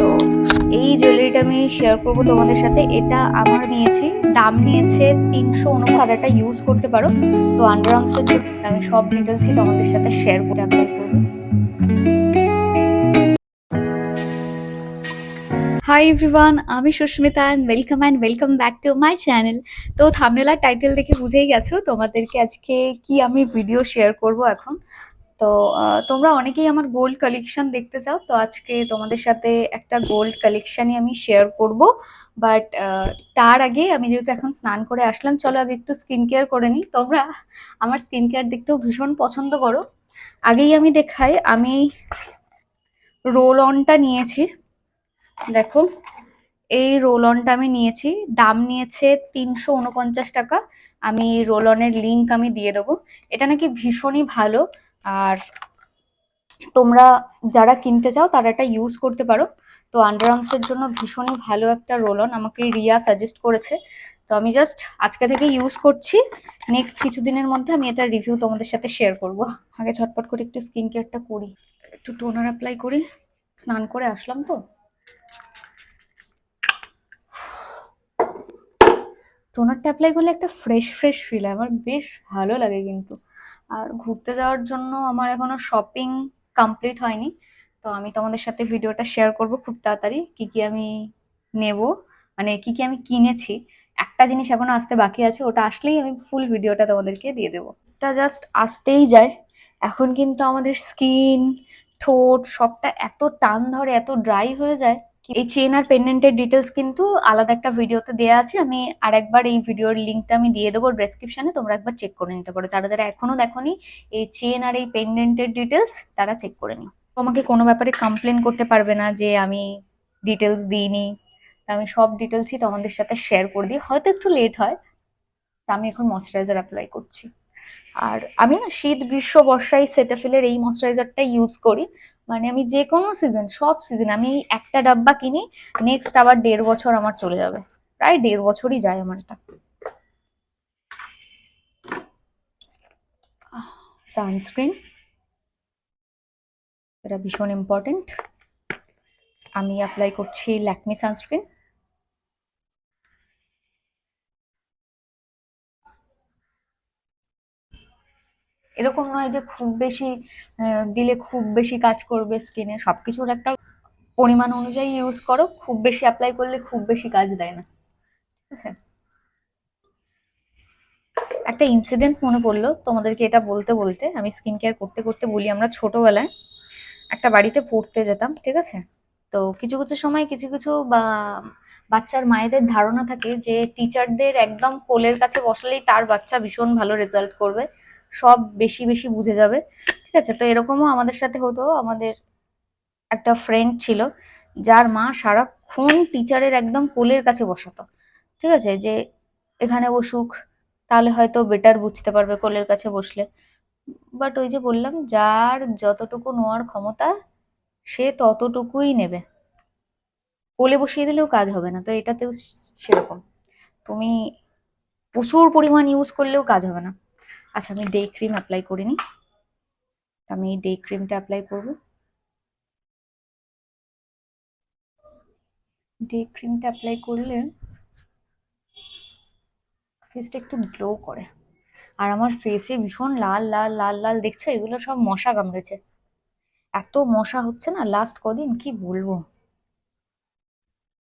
তো এই জুয়েলারিটা আমি শেয়ার করব তোমাদের সাথে। এটা আমার নিয়েছি। দাম নিয়েছে তিনশো উনপঞ্চাশ। এটা ইউজ করতে পারো। তো আন্ডার আর্মসের জন্য আমি সব ডিটেলসই তোমাদের সাথে শেয়ার করে অ্যাপ্লাই করব। হাই এভরিওয়ান আমি Susmita and welcome and welcome back to my channel তো থামনেলার টাইটেল দেখে বুঝেই গেছো তোমাদেরকে আজকে কি আমি ভিডিও শেয়ার করব এখন। তো তোমরা অনেকেই আমার গোল্ড কালেকশন দেখতে চাও, তো আজকে তোমাদের সাথে একটা গোল্ড কালেকশনই আমি শেয়ার করব। বাট তার আগে আমি যেহেতু এখন স্নান করে আসলাম, চলো আগে একটু স্কিন কেয়ার করে নিই। তোমরা আমার স্কিন কেয়ার দেখতেও ভীষণ পছন্দ করো। আগেই আমি দেখাই, আমি রোল অনটা নিয়েছি। দেখো, এই রোল অনটা আমি নিয়েছি, দাম নিয়েছে তিনশো উনপঞ্চাশ টাকা। আমি রোল অনের লিঙ্ক আমি দিয়ে দেবো। এটা নাকি ভীষণই ভালো। তোমরা যারা কিনতে চাও, তারা এটা ইউজ করতে পারো। তো আন্ডার আর্মসের জন্য ভীষণই ভালো একটা রোল অন আমাকে রিয়া সাজেস্ট করেছে। তো আমি জাস্ট আজকে থেকে ইউজ করছি। নেক্সট কিছুদিনের মধ্যে আমি এটা রিভিউ তোমাদের সাথে শেয়ার করব। আগে ঝটপট করে একটু স্কিন কেয়ারটা করি। একটু টোনার অ্যাপ্লাই করি। স্নান করে আসলাম তো। টোনারটা অ্যাপ্লাই করলে একটা ফ্রেশ ফ্রেশ ফিল আমার বেশ ভালো লাগে কিন্তু। আর ঘুরতে যাওয়ার জন্য আমার এখনও শপিং কমপ্লিট হয়নি। তো আমি তোমাদের সাথে ভিডিওটা শেয়ার করব খুব তাড়াতাড়ি, কি কি আমি নেব মানে কি কি আমি কিনেছি। একটা জিনিস এখনও আসতে বাকি আছে, ওটা আসলেই আমি ফুল ভিডিওটা তোমাদেরকে দিয়ে দেবো। তা জাস্ট আসতেই যায়। এখন কিন্তু আমাদের স্কিন ঠোঁট সবটা এত টান ধরে, এত ড্রাই হয়ে যায় এই চেন আর পেন্ডেন্টের ডিটেলস কিন্তু আলাদা একটা ভিডিওতে দেওয়া আছে। আমি আরেকবার এই ভিডিওর লিঙ্কটা আমি দিয়ে দেবো ডেসক্রিপশনে তোমরা একবার চেক করে নিতে পারো। যারা যারা এখনও দেখোনি, এই চেন আর এই পেন্ডেন্টের ডিটেলস তারা চেক করে নিও। তোমাকে কোনো ব্যাপারে কমপ্লেন করতে পারবে না যে আমি ডিটেলস দিইনি। আমি সব ডিটেলসই তোমাদের সাথে শেয়ার করে দিই। হয়তো একটু লেট হয়, তা আমি এখন ময়শ্চারাইজার অ্যাপ্লাই করছি। আর আমি না শীত, গ্রীষ্ম, বর্ষায় সেটাফিলের এই ময়শ্চারাইজারটা ইউজ করি। মানে আমি যে কোনো সিজন সব সিজন আমি একটা ডাব্বা কিনি নেক্সট আবার দেড় বছর আমার চলে যাবে। প্রায় দেড় বছরই যায় আমার এটা সানস্ক্রিন এটা ভীষণ ইম্পর্টেন্ট আমি অ্যাপ্লাই করছি ল্যাকমি সানস্ক্রিন এরকম নয় যে খুব বেশি দিলে খুব বেশি কাজ করবে স্কিনে সবকিছুর একটা পরিমাণ অনুযায়ী ইউজ করো, খুব বেশি অ্যাপ্লাই করলে খুব বেশি কাজ দেয় না। ঠিক আছে? একটা ইনসিডেন্ট মনে পড়ল, তোমাদেরকে এটা বলতে বলতে, আমি স্কিন কেয়ার করতে করতে বলি, আমরা ছোটবেলায় একটা বাড়িতে পড়তে যেতাম, ঠিক আছে? তো কিছু কিছু সময় কিছু কিছু বা, বাচ্চার মায়েদের ধারণা থাকে যে টিচারদের একদম কোলের কাছে বসলেই তার বাচ্চা ভীষণ ভালো রেজাল্ট করবে। সব বেশি বেশি বুঝে যাবে। ঠিক আছে? তো এরকমও আমাদের সাথে হতো। আমাদের একটা ফ্রেন্ড ছিল, যার মা সারাক্ষণ টিচারের একদম কোলের কাছে বসাতো। ঠিক আছে? যে এখানে বসুক, তাহলে হয়তো বেটার বুঝতে পারবে কোলের কাছে বসলে। বাট ওই যে বললাম, যার যতটুকু নেওয়ার ক্ষমতা, সে ততটুকুই নেবে। কোলে বসিয়ে দিলেও কাজ হবে না, তো এটাতেও সেরকম। তুমি প্রচুর পরিমাণ ইউজ করলেও কাজ হবে না। আচ্ছা আমি ডে ক্রিম অ্যাপ্লাই করিনি আমি ডে ক্রিমটা অ্যাপ্লাই করব। ডে ক্রিমটা অ্যাপ্লাই করলে ফেসটা একটু গ্লো করে। আর আমার ফেসে ভীষণ লাল লাল লাল লাল, দেখছ? এগুলো সব মশা কামড়েছে। এত মশা হচ্ছে না? লাস্ট কদিন কি বলব?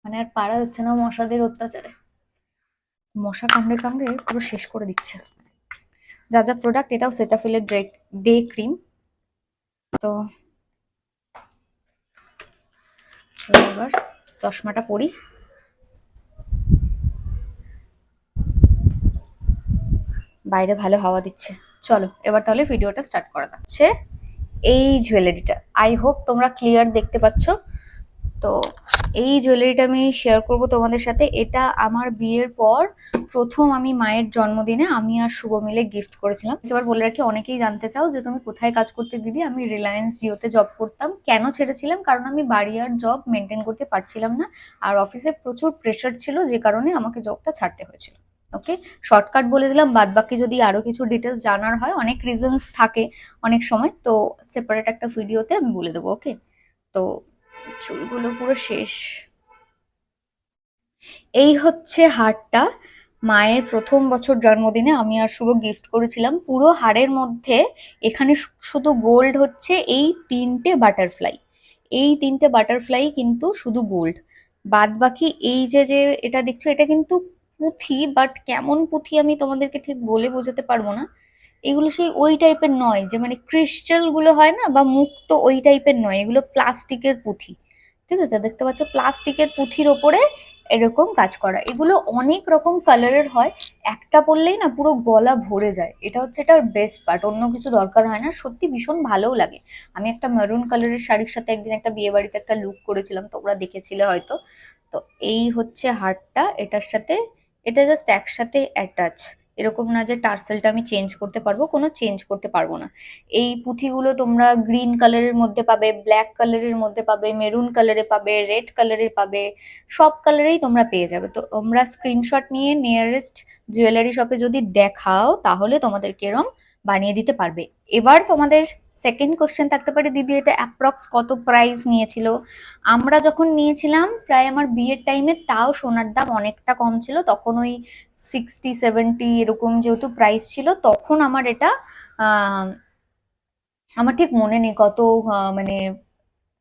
মানে আর পারা যাচ্ছে না মশাদের অত্যাচারে। মশা কামড়ে কামড়ে পুরো শেষ করে দিচ্ছে। যা যা প্রোডাক্ট এটাও সেটাফিলের ডে ক্রিম তো চলো এবার চশমাটা পরি। বাইরে ভালো হাওয়া দিচ্ছে। চলো, এবার তাহলে ভিডিওটা স্টার্ট করা যাচ্ছে। এই জুয়েলারিটা আই হোপ তোমরা ক্লিয়ার দেখতে পাচ্ছ। তো এই জুয়েলারিটা আমি শেয়ার করব তোমাদের সাথে। এটা আমার বিয়ের পর প্রথম আমি মায়ের জন্মদিনে আমি আর শুভ মিলে গিফট করেছিলাম। এবার বলে রাখি, অনেকেই জানতে চাও যে তুমি কোথায় কাজ করতে দিদি? আমি রিলায়েন্স জিওতে জব করতাম। কেন ছেড়েছিলাম? কারণ আমি বাড়ি আর জব মেনটেন করতে পারছিলাম না। আর অফিসে প্রচুর প্রেশার ছিল, যে কারণে আমাকে জবটা ছাড়তে হয়েছিল। ওকে শর্টকাট বলে দিলাম বাদ বাকি যদি আরও কিছু ডিটেলস জানার হয়, অনেক রিজনস থাকে অনেক সময়, তো সেপারেট একটা ভিডিওতে আমি বলে দেবো ওকে তো চুলগুলো পুরো শেষ। এই হচ্ছে হারটা। মায়ের প্রথম বছর জন্মদিনে আমি আর শুভ গিফট করেছিলাম। পুরো হারের মধ্যে এখানে শুধু গোল্ড হচ্ছে এই তিনটে বাটারফ্লাই এই তিনটে বাটারফ্লাই কিন্তু শুধু গোল্ড বাদ বাকি এই যে যে এটা দেখছ, এটা কিন্তু পুঁথি বাট কেমন পুঁথি আমি তোমাদেরকে ঠিক বলে বোঝাতে পারব না। এগুলো সেই ওই টাইপের নয়, যে মানে ক্রিস্টালগুলো হয় না, বা মুক্ত ওই টাইপের নয়, এগুলো প্লাস্টিকের পুঁথি। ঠিক আছে? দেখতে পাচ্ছ, প্লাস্টিকের পুঁথির ওপরে এরকম কাজ করা। এগুলো অনেক রকম কালারের হয়, একটা পরলেই না পুরো গলা ভরে যায়। এটা হচ্ছে এটার বেস্ট পার্ট অন্য কিছু দরকার হয় না, সত্যি ভীষণ ভালোও লাগে। আমি একটা মেরুন কালারের শাড়ির সাথে একদিন একটা বিয়ে বাড়িতে একটা লুক করেছিলাম, তোমরা দেখেছিলে হয়তো। তো এই হচ্ছে হারটা, এটার সাথে, এটা জাস্ট একসাথে অ্যাটাচ এরকম না যে টার্সেলটা আমি চেঞ্জ করতে পারব, কোনো চেঞ্জ করতে পারব না। এই পুঁথিগুলো তোমরা গ্রিন কালারের মধ্যে পাবে ব্ল্যাক কালারের মধ্যে পাবে মেরুন কালারে পাবে রেড কালারে পাবে, সব কালারেই তোমরা পেয়ে যাবে। তো তোমরা স্ক্রিনশট নিয়ে নিয়ারেস্ট জুয়েলারি শপে যদি দেখাও, তাহলে তোমাদেরকে এরম বানিয়ে দিতে পারবে। এবার তোমাদের সেকেন্ড কোশ্চেন থাকতে পারে, দিদি, এটা অ্যাপ্রক্স কত প্রাইস নিয়েছিল? আমরা যখন নিয়েছিলাম, প্রায় আমার বিয়ের টাইমে তাও সোনার দাম অনেকটা কম ছিল। তখন ওই সিক্সটি সেভেন্টি এরকম যেহেতু প্রাইস ছিল, তখন আমার এটা আমার ঠিক মনে নেই কত মানে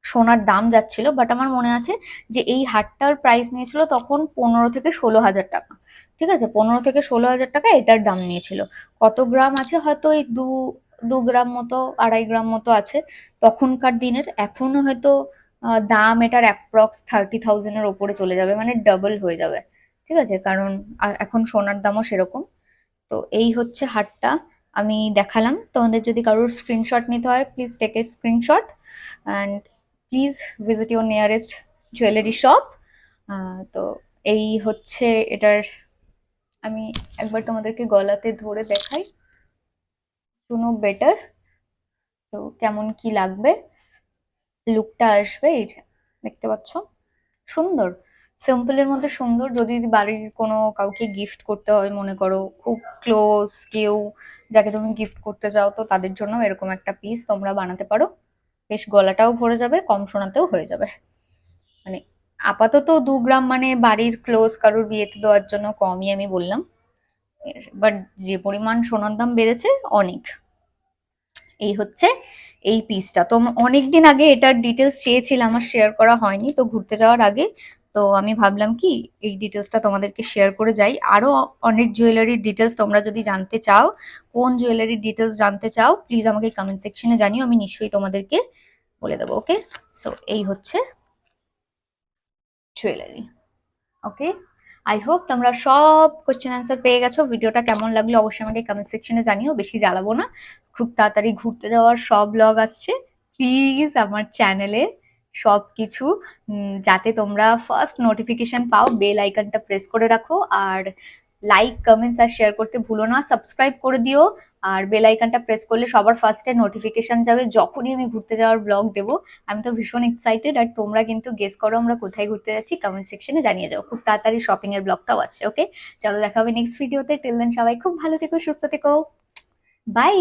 সোনার দাম যাচ্ছিল। বাট আমার মনে আছে যে এই হারটার প্রাইস নিয়েছিল তখন পনেরো থেকে ষোলো হাজার টাকা। ঠিক আছে? পনেরো থেকে ষোলো হাজার টাকা এটার দাম নিয়েছিল। কত গ্রাম আছে? হয়তো এই দু দু গ্রাম মতো, আড়াই গ্রাম মতো আছে। তখনকার দিনের এখনও হয়তো দাম এটার অ্যাপ্রক্স থার্টি থাউজেন্ডের ওপরে চলে যাবে মানে ডাবল হয়ে যাবে। ঠিক আছে? কারণ এখন সোনার দামও সেরকম। তো এই হচ্ছে হারটা আমি দেখালাম। তোমাদের যদি কারোর স্ক্রিনশট নিতে হয় please take a screenshot and please visit your nearest jewellery shop তো এই হচ্ছে এটার, আমি একবার তোমাদেরকে গলাতে ধরে দেখাই। শুনো বেটার তো কেমন কি লাগবে? লুকটা আসবে, এই যে, দেখতে পাচ্ছ? সুন্দর। সিম্পলের মধ্যে সুন্দর, যদি বাড়ির কোনো কাউকে গিফট করতে হয়, মনে করো, খুব ক্লোজ কেউ যাকে তুমি গিফট করতে চাও, তো তাদের জন্য এরকম একটা পিস তোমরা বানাতে পারো। বেশ গলাটাও ভরে যাবে, কম শোনাতেও হয়ে যাবে। মানে আপাতত দু গ্রাম মানে বাড়ির ক্লোজ কারোর বিয়েতে দেওয়ার জন্য কমই আমি বললাম। বাট যে পরিমাণ সোনার দাম বেড়েছে, অনেক। এই হচ্ছে এই পিসটা তো অনেক দিন আগে এটার ডিটেলস চেয়েছিলাম আমার শেয়ার করা হয়নি, তো ঘুরতে যাওয়ার আগে। তো আমি ভাবলাম কি, এই ডিটেলসটা তোমাদেরকে শেয়ার করে যাই। আরও অনেক জুয়েলারির ডিটেলস তোমরা যদি জানতে চাও, কোন জুয়েলারির ডিটেলস জানতে চাও প্লিজ আমাকে কমেন্ট সেকশনে জানিও, আমি নিশ্চয়ই তোমাদেরকে বলে দেবো ওকে সো এই হচ্ছে জুয়েলারি ওকে আই হোপ তোমরা সব কোয়েশ্চেন অ্যান্সার পেয়ে গেছো। ভিডিওটা কেমন লাগল অবশ্যই আমাকে কমেন্ট সেকশনে জানিও, বেশি জ্বালাবো না। খুব তাড়াতাড়ি ঘুরতে যাওয়ার সব ব্লগ আসছে। প্লিজ আমার চ্যানেলে সব কিছু যাতে তোমরা ফার্স্ট নোটিফিকেশান পাও বেল আইকনটা প্রেস করে রাখো। আর লাইক কমেন্টস আর শেয়ার করতে ভুলো না। সাবস্ক্রাইব করে দিও। আর বেল আইকনটা প্রেস করলে সবার ফার্স্টে নোটিফিকেশন যাবে। যখনই আমি ঘুরতে যাওয়ার ব্লগ দেবো, আমি তো ভীষণ এক্সাইটেড আর তোমরা কিন্তু গেস করো আমরা কোথায় ঘুরতে যাচ্ছি। কমেন্ট সেকশনে জানিয়ে যাও। খুব তাড়াতাড়ি শপিং এর ব্লগটাও আসছে ওকে চলো দেখা হবে নেক্সট ভিডিওতে টিল দেন সবাই খুব ভালো থেকো, সুস্থ থেকো। বাই